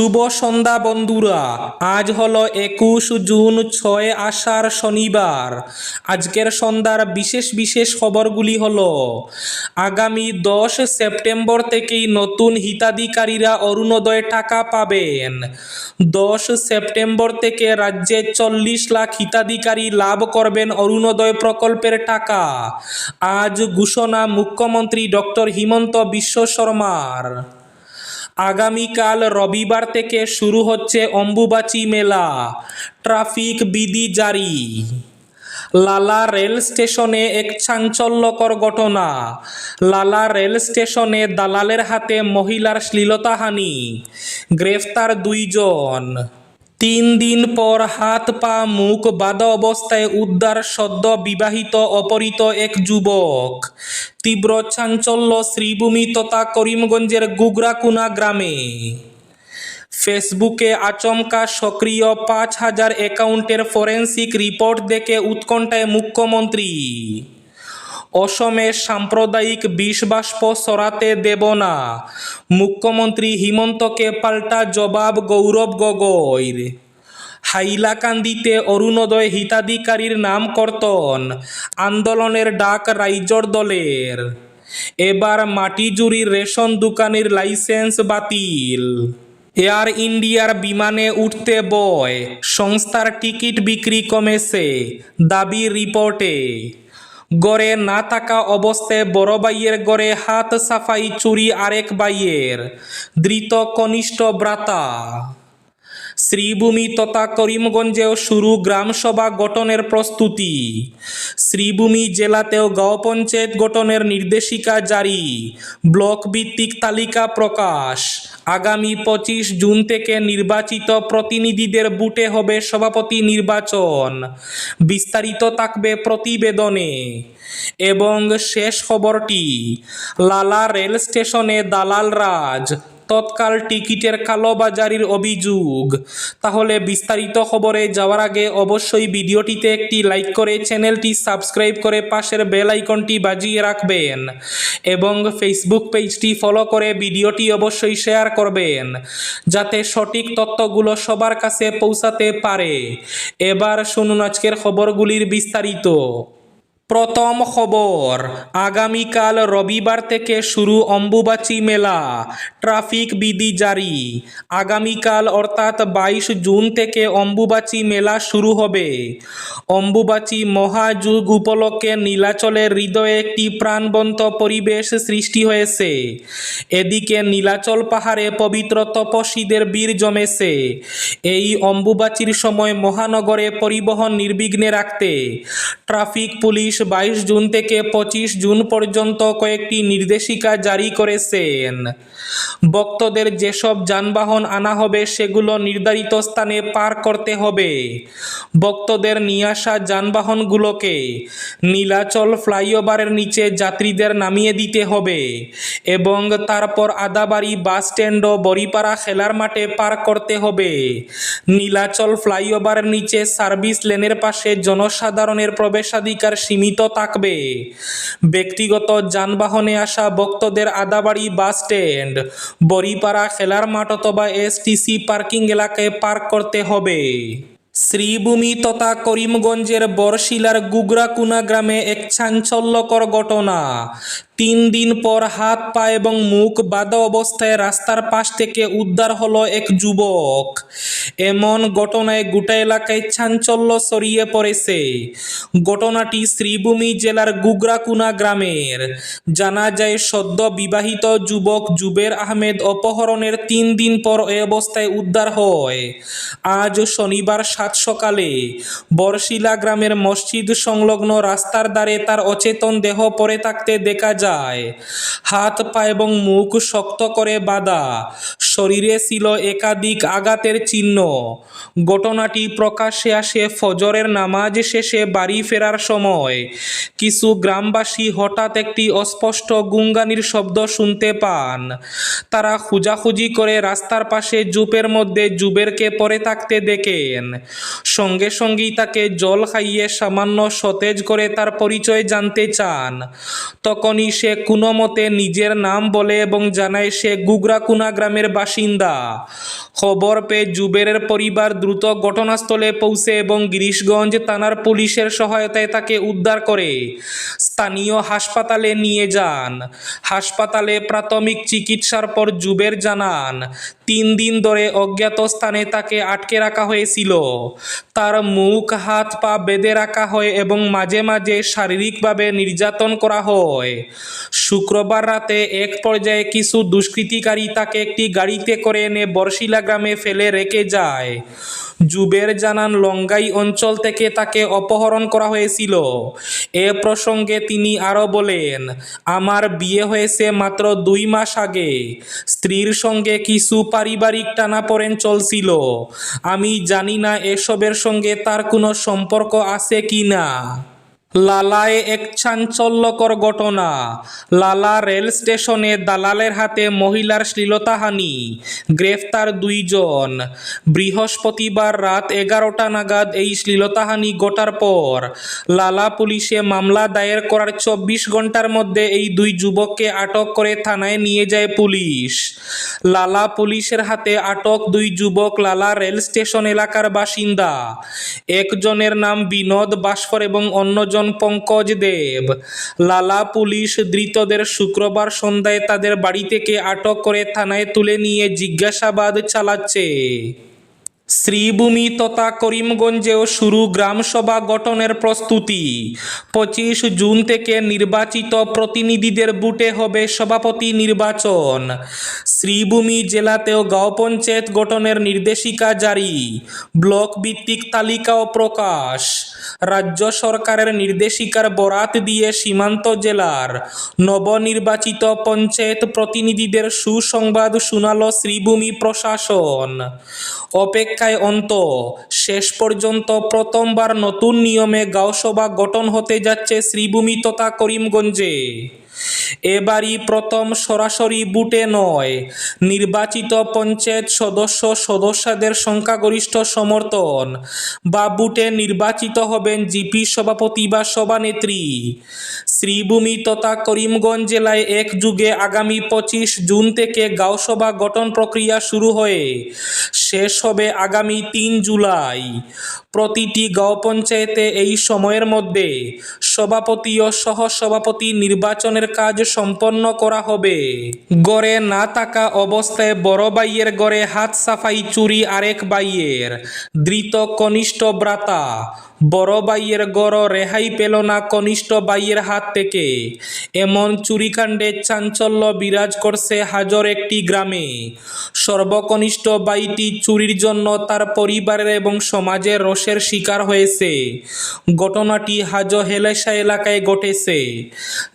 শুভ সন্ধ্যা বন্ধুরা। আজ হলো একুশ জুন, ছয় আষাঢ় শনিবার। আজকের সন্ধ্যার বিশেষ বিশেষ খবরগুলি হল, আগামী দশ সেপ্টেম্বর থেকেই নতুন হিতাধিকারীরা অরুণোদয় টাকা পাবেন। দশ সেপ্টেম্বর থেকে রাজ্যে চল্লিশ লাখ হিতাধিকারী লাভ করবেন অরুণোদয় প্রকল্পের টাকা। আজ ঘোষণা মুখ্যমন্ত্রী ডক্টর হিমন্ত বিশ্ব শর্মার। আগামীকাল রবিবার থেকে শুরু হচ্ছে অম্বুবাচী মেলা, ট্রাফিক বিধি জারি। লালা রেল স্টেশনে এক চাঞ্চল্যকর ঘটনা। লালা রেল স্টেশনে দালালের হাতে মহিলার শ্লীলতাহানি, গ্রেফতার দুইজন। তিন দিন পর হাত পা মুখ বাঁধা অবস্থায় উদ্ধার সদ্য বিবাহিত অপহৃত এক যুবক। তীব্র চাঞ্চল্য শ্রীভূমি তথা করিমগঞ্জের গুগরাকুনা গ্রামে। ফেসবুকে আচমকা সক্রিয় পাঁচ হাজার অ্যাকাউন্টের ফরেন্সিক রিপোর্ট দেখে উৎকণ্ঠায় মুখ্যমন্ত্রী। অসমে সাম্প্রদায়িক বিষবাষ্প সরাতে দেব না। মুখ্যমন্ত্রী হিমন্তকে পাল্টা জবাব গৌরব গগৈর। হাইলাকান্দিতে অরুণোদয় হিতাধিকারীর নাম কর্তন আন্দোলনের ডাক রাইজর দলের। এবার মাটিজুরির রেশন দোকানের লাইসেন্স বাতিল। এয়ার ইন্ডিয়ার বিমানে উঠতে বয়, সংস্থার টিকিট বিক্রি কমেছে, দাবি রিপোর্টে। গড়ে না থাকা অবস্থায় বড় বাইয়ের গড়ে হাত সাফাই চুরি আরেক বাইয়ের ধৃত কনিষ্ঠ ব্রাতা শ্রীভূমি তথা করিমগঞ্জেও শুরু গ্রামসভা গঠনের প্রস্তুতি। শ্রীভূমি জেলাতেও গাঁও পঞ্চায়েত গঠনের নির্দেশিকা জারি। ব্লক ভিত্তিক তালিকা প্রকাশ। আগামী পঁচিশ জুন থেকে নির্বাচিত প্রতিনিধিদের বুটে হবে সভাপতি নির্বাচন। বিস্তারিত থাকবে প্রতিবেদনে। এবং শেষ খবরটি, লালা রেল স্টেশনে দালাল রাজ। তৎকাল টিকিটের কালোবাজারির অভিযোগ। তাহলে বিস্তারিত খবরে যাওয়ার আগে অবশ্যই ভিডিওটিতে একটি লাইক করে চ্যানেলটি সাবস্ক্রাইব করে পাশের বেল আইকনটি বাজিয়ে রাখবেন এবং ফেসবুক পেজটি ফলো করে ভিডিওটি অবশ্যই শেয়ার করবেন, যাতে সঠিক তথ্যগুলো সবার কাছে পৌঁছাতে পারে। এবার শুনুন আজকের খবরগুলির বিস্তারিত। প্রথম খবর, আগামীকাল রবিবার থেকে শুরু অম্বুবাচী মেলা, ট্রাফিক বিধি জারি। আগামীকাল অর্থাৎ বাইশ জুন থেকে অম্বুবাচী মেলা শুরু হবে। অম্বুবাচী মহাযুগ উপলক্ষে নীলাচলের হৃদয়ে একটি প্রাণবন্ত পরিবেশ সৃষ্টি হয়েছে। এদিকে নীলাচল পাহাড়ে পবিত্র তপস্বীদের বীর জমেছে। এই অম্বুবাচীর সময় মহানগরে পরিবহন নির্বিঘ্নে রাখতে, ট্রাফিক পুলিশ বাইশ জুন থেকে পঁচিশ জুন পর্যন্ত কয়েকটি নির্দেশিকা জারি করেছেন। ভক্তদের যেসব যানবাহন আনা হবে, সেগুলো নির্ধারিত স্থানে পার করতে হবে। ভক্তদের নিয়ে আসা যানবাহনগুলোকে নীলাচল ফ্লাইওভারের নিচে যাত্রীদের নামিয়ে দিতে হবে এবং তারপর আদাবাড়ি বাস স্ট্যান্ড ও বড়িপাড়া খেলার মাঠে পার করতে হবে। নীলাচল ফ্লাইওভারের নিচে সার্ভিস লেনের পাশে জনসাধারণের প্রবেশাধিকার সীমিত থাকবে। ব্যক্তিগত যানবাহনে আসা ভক্তদের আদাবাড়ি বাস স্ট্যান্ড, বড়িপাড়া খেলার মাঠ অথবা এসটিসি পার্কিং এলাকায় পার্ক করতে হবে। শ্রীভূমি তথা করিমগঞ্জের বরশিলার গুগরাকুনা গ্রামে এক চাঞ্চল্যকর ঘটনা। তিন দিন পর হাত, পা এবং মুখ বাঁধা অবস্থায় রাস্তার পাশ থেকে উদ্ধার হলো এক যুবক। এমন ঘটনায় গোটা এলাকায় চাঞ্চল্য ছড়িয়ে পড়েছে। ঘটনাটি শ্রীভূমি জেলার গুগরাকুনা গ্রামের। জানা যায়, সদ্য বিবাহিত যুবক জুবের আহমেদ অপহরণের তিন দিন পর এ অবস্থায় উদ্ধার হয়। আজ শনিবার সাত সকালে বরশিলা গ্রামের মসজিদ সংলগ্ন রাস্তার ধারে তার অচেতন দেহ পড়ে থাকতে দেখা যায়। হাত, পা এবং মুখ শক্ত করে বাঁধা। শরীরে ছিল একাধিক আঘাতের চিহ্ন। ঘটনাটি প্রকাশ্যে আসে ফজরের নামাজ শেষে বাড়ি ফেরার সময়। কিছু গ্রামবাসী হঠাৎ একটি অস্পষ্ট গুঙ্গানির শব্দ শুনতে পান। তারা খুঁজাখুঁজি করে রাস্তার পাশে জুপের মধ্যে জুবেরকে পরে থাকতে দেখেন। সঙ্গে সঙ্গেই তাকে জল খাইয়ে সামান্য সতেজ করে তার পরিচয় জানতে চান। তখনই সে কোনো মতে নিজের নাম বলে এবং জানায় সে গুগরাকুনা গ্রামের বাসিন্দা। খবর পেয়ে জুবেরের পরিবার দ্রুত ঘটনাস্থলে পৌঁছে এবং গিরিশগঞ্জ থানার পুলিশের সহায়তায় তাকে উদ্ধার করে। স্থানীয় হাসপাতালে নিয়ে যান। হাসপাতালে প্রাথমিক চিকিৎসার পর জুবের জানান তিন দিন ধরে অজ্ঞাত স্থানে তাকে আটকে রাখা হয়েছিল। তার মুখ, হাত, পা বেঁধে রাখা হয় এবং মাঝে মাঝে শারীরিকভাবে নির্যাতন করা হয়। শুক্রবার রাতে এক পর্যায়ে কিছু দুষ্কৃতিকারী তাকে একটি গাড়িতে করে এনে বর্ষিলা গ্রামে ফেলে রেখে যায়। জুবের জানান, লঙ্গাই অঞ্চল থেকে তাকে অপহরণ করা হয়েছিল। এ প্রসঙ্গে তিনি আরও বলেন, আমার বিয়ে হয়েছে মাত্র দুই মাস আগে। স্ত্রীর সঙ্গে কিছু পারিবারিক টানাপোড়েন চলছিল। আমি জানি না এসবের সঙ্গে তার কোনো সম্পর্ক আছে কি না। লালায় এক চাঞ্চল্যকর ঘটনা। লালা রেল স্টেশনে দালালের হাতে মহিলার শ্লীলতাহানি, গ্রেফতার দুইজন। বৃহস্পতিবার রাত এগারোটা নাগাদ এই শ্লীলতাহানি ঘটার পর লালা পুলিশে মামলা দায়ের করার চব্বিশ ঘণ্টার মধ্যে এই দুই যুবককে আটক করে থানায় নিয়ে যায় পুলিশ। লালা পুলিশের হাতে আটক দুই যুবক লালা রেল স্টেশন এলাকার বাসিন্দা। একজনের নাম বিনোদ বাস্কর এবং অন্যজন পঙ্কজ দেব। লালা পুলিশ ধৃতদের শুক্রবার সন্ধ্যায় তাদের বাড়ি থেকে আটক করে থানায় তুলে নিয়ে জিজ্ঞাসাবাদ চালাচ্ছে। শ্রীভূমি তথা করিমগঞ্জেও শুরু গ্রামসভা গঠনের প্রস্তুতি। পঁচিশ জুন থেকে নির্বাচিত প্রতিনিধিদের বুটে হবে সভাপতি নির্বাচন। শ্রীভূমি জেলাতেও গাঁও পঞ্চায়েত গঠনের নির্দেশিকা জারি। ব্লক ভিত্তিক তালিকাও প্রকাশ। রাজ্য সরকারের নির্দেশিকার বরাত দিয়ে সীমান্ত জেলার নবনির্বাচিত পঞ্চায়েত প্রতিনিধিদের সুসংবাদ শুনালো শ্রীভূমি প্রশাসন। অপেক্ষায় অন্ত। শেষ পর্যন্ত প্রথমবার নতুন নিয়মে গাঁওসভা গঠন হতে যাচ্ছে শ্রীভূমি তথা করিমগঞ্জে। এবারই প্রথম সরাসরি বুটে নয়। নির্বাচিত পঞ্চায়েত সদস্য সদস্যদের সংখ্যাগরিষ্ঠ সমর্থন বা বুটে নির্বাচিত হবেন জিপি সভাপতি বা সভানেত্রী। শ্রীভূমি তথা করিমগঞ্জ জেলায় এক যুগে আগামী পঁচিশ জুন থেকে গাঁওসভা গঠন প্রক্রিয়া শুরু হয়ে শেষ হবে আগামী তিন জুলাই। প্রতিটি গাঁও পঞ্চায়েতে এই সময়ের মধ্যে সভাপতি ও সহসভাপতি নির্বাচনের কাজ সম্পন্ন করা হবে। গড়ে না থাকা অবস্থায় বড় বাইয়ের গড়ে হাত সাফাই চুরি আরেক বাইয়ের ধৃত কনিষ্ঠ ব্রাতা বড় বাইয়ের গড় রেহাই পেল না কনিষ্ঠ বাইয়ের হাত থেকে। এমন চুরিকাণ্ডে চাঞ্চল্য বিরাজ করছে হাজর একটি গ্রামে। সর্বকনিষ্ঠ বাইটি চুরির জন্য তার পরিবারের এবং সমাজের রোষের শিকার হয়েছে। ঘটনাটি হাজ হেলেসা এলাকায় ঘটেছে।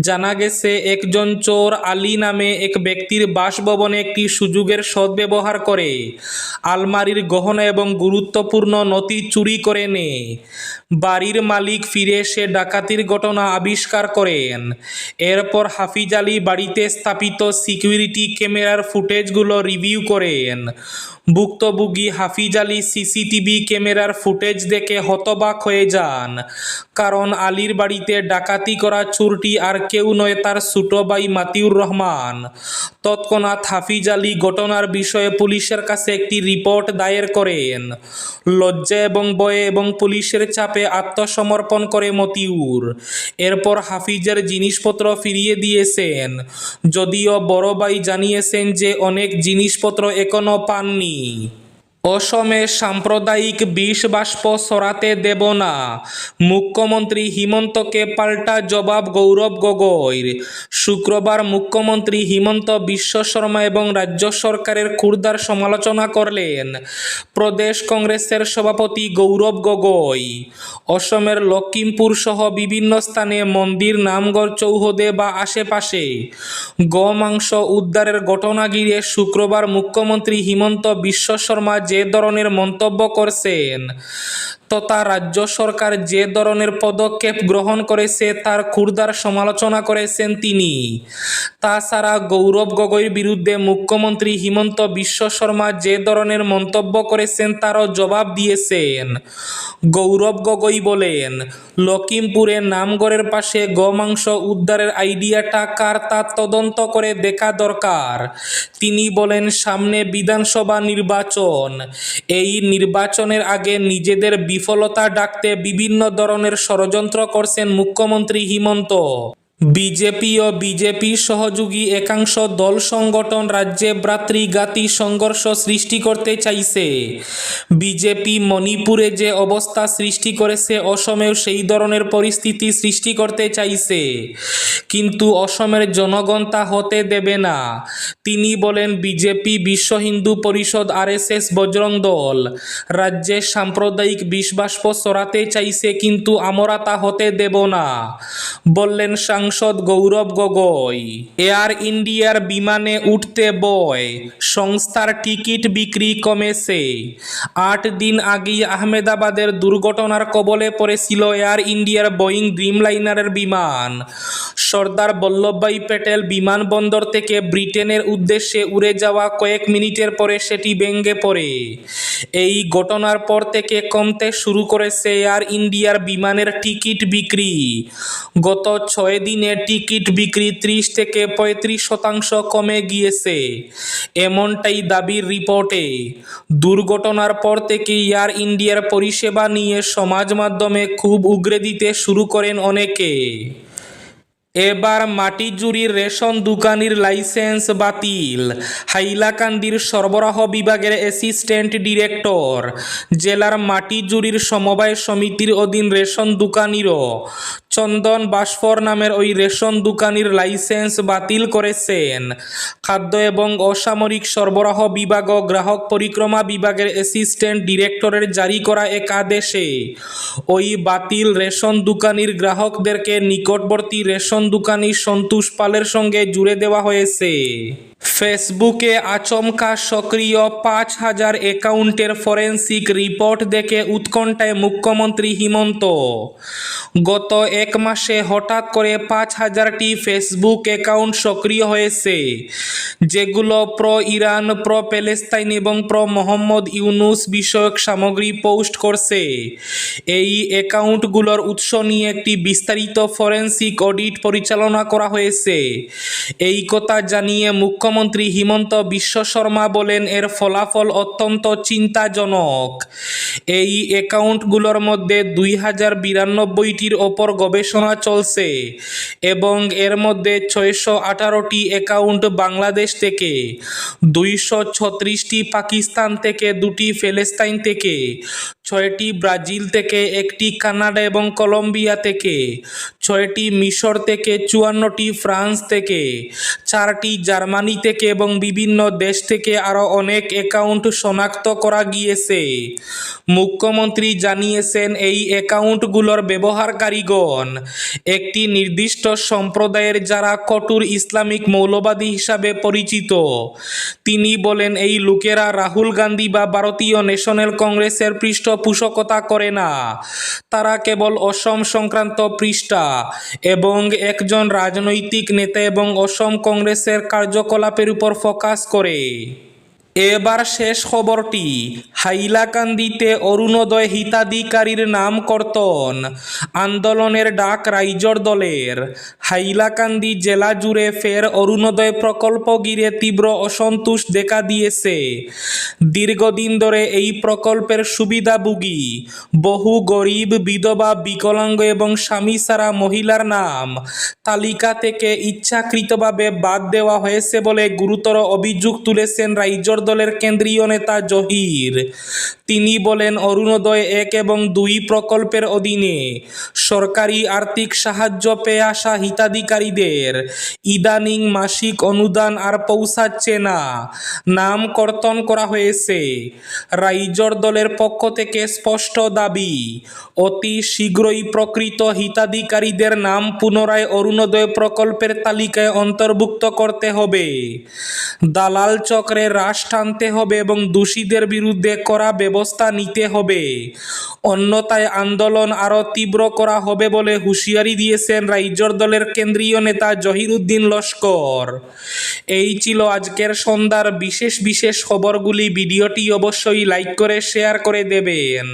জানা গেছে, একজন চোর আলী নামে এক ব্যক্তির বাসভবনে একটি সুযোগের সদ্ব্যবহার করে। আলমারির গহনা এবং গুরুত্বপূর্ণ নথি চুরি করে নেয়। বাড়ির মালিক ফিরে এসে ডাকাতির ঘটনা আবিষ্কার করেন। এরপর হাফিজ আলী বাড়িতে স্থাপিত সিকিউরিটি ক্যামেরার ফুটেজগুলো রিভিউ করেন। ভুক্তভোগী হাফিজ আলী সিসিটিভি ক্যামেরার ফুটেজ দেখে হতবাক হয়ে যান। কারণ আলীর বাড়িতে ডাকাতি করা চুরটি আর কেউ নয় তার ছোট ভাই মাতিউর রহমান। তৎক্ষণাৎ হাফিজ আলী ঘটনার বিষয়ে পুলিশের কাছে একটি রিপোর্ট দায়ের করেন। লজ্জা এবং ভয়ে এবং পুলিশের চাপে আত্মসমর্পণ করে মতিউর। এরপর হাফিজের জিনিসপত্র ফিরিয়ে দিয়েছেন। যদিও বড় ভাই জানিয়েছেন যে অনেক জিনিসপত্র এখনও পাননি। অসমে সাম্প্রদায়িক বিষ বাষ্প সরাতে দেব না। মুখ্যমন্ত্রী হিমন্তকে পাল্টা জবাব গৌরব গগৈর। শুক্রবার মুখ্যমন্ত্রী হিমন্ত বিশ্ব শর্মা এবং রাজ্য সরকারের ক্ষুরদার সমালোচনা করলেন। প্রদেশ কংগ্রেসের সভাপতি গৌরব গগৈ। অসমের লক্ষিমপুর সহ বিভিন্ন স্থানে মন্দির নামগড় চৌহদে বা আশেপাশে গোমাংস উদ্ধারের ঘটনা ঘিরে শুক্রবার মুখ্যমন্ত্রী হিমন্ত বিশ্ব শর্মা যে ধরনের মন্তব্য করছেন তথা রাজ্য সরকার যে ধরনের পদক্ষেপ গ্রহণ করেছে, তার ক্ষুরদার সমালোচনা করেছেন তিনি। তাছাড়া গৌরব গগৈর বিরুদ্ধে মুখ্যমন্ত্রী হিমন্ত বিশ্ব শর্মা যে ধরনের মন্তব্য করেছেন, তারও জবাব দিয়েছেন। গৌরব গগৈ বলেন লখিমপুরে নামগড়ের পাশে গোমাংস উদ্ধারের আইডিয়াটা কার তা তদন্ত করে দেখা দরকার। তিনি বলেন, সামনে বিধানসভা নির্বাচন। এই নির্বাচনের আগে নিজেদের বিফলতা ডাকতে বিভিন্ন ধরনের ষড়যন্ত্র করছেন মুখ্যমন্ত্রী হিমন্ত। বিজেপি ও বিজেপি সহযোগী একাংশ দল সংগঠন রাজ্যে ভ্রাতৃঘাতী সংঘর্ষ সৃষ্টি করতে চাইছে। বিজেপি মণিপুরে যে অবস্থা সৃষ্টি করেছে, অসমেও সেই ধরনের পরিস্থিতি সৃষ্টি করতে চাইছে। কিন্তু অসমের জনগণ তা হতে দেবে না। তিনি বলেন, বিজেপি বিশ্ব হিন্দু পরিষদ আরএসএস বজরং দল রাজ্যে সাম্প্রদায়িক বিষবাষ্প সরাতে চাইছে, কিন্তু আমরা তা হতে দেব না। বললেন সাংসদ গৌরব গগৈ। এয়ার ইন্ডিয়ার বিমানে উঠতে বয়। সংস্থার টিকিট বিক্রি কমেছে। আট দিন আগেই আহমেদাবাদের দুর্ঘটনার কবলে পড়েছিল এয়ার ইন্ডিয়ার বোয়িং ড্রিমলাইনারের বিমান। সর্দার বল্লভভাই প্যাটেল বিমানবন্দর থেকে ব্রিটেনের উদ্দেশ্যে উড়ে যাওয়া কয়েক মিনিটের পরে সেটি ভেঙে পড়ে। এই ঘটনার পর থেকে কমতে শুরু করেছে এয়ার ইন্ডিয়ার বিমানের টিকিট বিক্রি। গত ছয় দিনে টিকিট বিক্রি ত্রিশ থেকে পঁয়ত্রিশ শতাংশ কমে গিয়েছে। এমনটাই দাবির রিপোর্টে। দুর্ঘটনার পর থেকে এয়ার ইন্ডিয়ার পরিষেবা নিয়ে সমাজ মাধ্যমে খুব উগরে দিতে শুরু করেন অনেকে। এবার মাটিজুরির রেশন দোকানির লাইসেন্স বাতিল। হাইলাকান্দির সরবরাহ বিভাগের অ্যাসিস্ট্যান্ট ডিরেক্টর। জেলার মাটিজুরির সমবায় সমিতির অধীন রেশন দোকানিরও। চন্দন বাসফর নামের ওই রেশন দোকানির লাইসেন্স বাতিল করেছেন। খাদ্য এবং অসামরিক সরবরাহ বিভাগ ও গ্রাহক পরিক্রমা বিভাগের অ্যাসিস্ট্যান্ট ডিরেক্টরের জারি করা এক আদেশে, ওই বাতিল রেশন দোকানির গ্রাহকদেরকে নিকটবর্তী রেশন দোকানি সন্তোষ পালের সঙ্গে জুড়ে দেওয়া হয়েছে। ফেসবুকে আচমকা সক্রিয় পাঁচ হাজার অ্যাকাউন্টের ফরেন্সিক রিপোর্ট দেখে উৎকণ্ঠায় মুখ্যমন্ত্রী হিমন্ত। গত এক মাসে হঠাৎ করে পাঁচ হাজারটি ফেসবুক অ্যাকাউন্ট সক্রিয় হয়েছে, যেগুলো প্রো ইরান, প্রো প্যালেস্তাইন এবং প্রো মোহাম্মদ ইউনুস বিষয়ক সামগ্রী পোস্ট করছে। এই অ্যাকাউন্টগুলোর উৎস নিয়ে একটি বিস্তারিত ফরেন্সিক অডিট পরিচালনা করা হয়েছে। এই কথা জানিয়ে মুখ্যমন্ত্রী হিমন্ত বিশ্ব শর্মা বলেন, এর ফলাফল অত্যন্ত চিন্তাজনক। এই অ্যাকাউন্টগুলোর মধ্যে দুই হাজার বিরানব্বইটির ওপর গবেষণা চলছে এবং এর মধ্যে ছয়শো আঠারোটি অ্যাকাউন্ট বাংলাদেশ থেকে, দুইশো ছত্রিশটি পাকিস্তান থেকে, দুটি ফেলেস্তাইন থেকে ছয়টি ব্রাজিল থেকে, একটি কানাডা এবং কলম্বিয়া থেকে, ছয়টি মিশর থেকে, চুয়ান্নটি ফ্রান্স থেকে, চারটি জার্মানি থেকে এবং বিভিন্ন দেশ থেকে আরও অনেক অ্যাকাউন্ট শনাক্ত করা গিয়েছে। মুখ্যমন্ত্রী জানিয়েছেন, এই অ্যাকাউন্টগুলোর ব্যবহারকারীগণ একটি নির্দিষ্ট সম্প্রদায়ের যারা কঠোর ইসলামিক মৌলবাদী হিসাবে পরিচিত। তিনি বলেন, এই লোকেরা রাহুল গান্ধী বা ভারতীয় ন্যাশনাল কংগ্রেসের পৃষ্ঠপোষকতা করে না। তারা কেবল অসম সংক্রান্ত পৃষ্ঠা এবং একজন রাজনৈতিক নেতা এবং অসম কংগ্রেসের কার্যকলাপের উপর ফোকাস করে। এবার শেষ খবরটি। হাইলাকান্দিতে অরুণোদয় হিতাধিকারীর নাম কর্তন আন্দোলনের ডাক রাইজর দলের। হাইলাকান্দি জেলা জুড়ে ফের অরুণোদয় প্রকল্প ঘিরে তীব্র অসন্তোষ দেখা দিয়েছে। দীর্ঘদিন ধরে এই প্রকল্পের সুবিধাভোগী বহু গরিব, বিধবা, বিকলাঙ্গ এবং স্বামী সারা মহিলার নাম তালিকা থেকে ইচ্ছাকৃতভাবে বাদ দেওয়া হয়েছে বলে গুরুতর অভিযোগ তুলেছেন রাইজর দলের কেন্দ্রীয় নেতা জহির। তিনি বলেন, অরুণোদয় এক এবং দুই প্রকল্পের অধীনে সরকারি আর্থিক সাহায্য পেয়ে আসা হিতাধিকারীদের ইদানিং মাসিক অনুদান আর পৌঁছাচ্ছে না। নাম কর্তন করা হয়েছে। রাইজর দলের পক্ষ থেকে স্পষ্ট দাবি, অতি শীঘ্রই প্রকৃত হিতাধিকারীদের নাম পুনরায় অরুণোদয় প্রকল্পের তালিকায় অন্তর্ভুক্ত করতে হবে। দালাল চক্রে রাশ টানতে হবে এবং দোষীদের বিরুদ্ধে করা ব্যবস্থা নিতে হবে। অন্যতায় আন্দোলন আরও তীব্র করা হবে বলে হুঁশিয়ারি দিয়েছেন রাইজর দলের কেন্দ্রীয় নেতা জহিরুদ্দিন লস্কর। এই ছিল আজকের সন্ধ্যার বিশেষ বিশেষ খবরগুলি। ভিডিওটি অবশ্যই লাইক করে, শেয়ার করে দেবেন।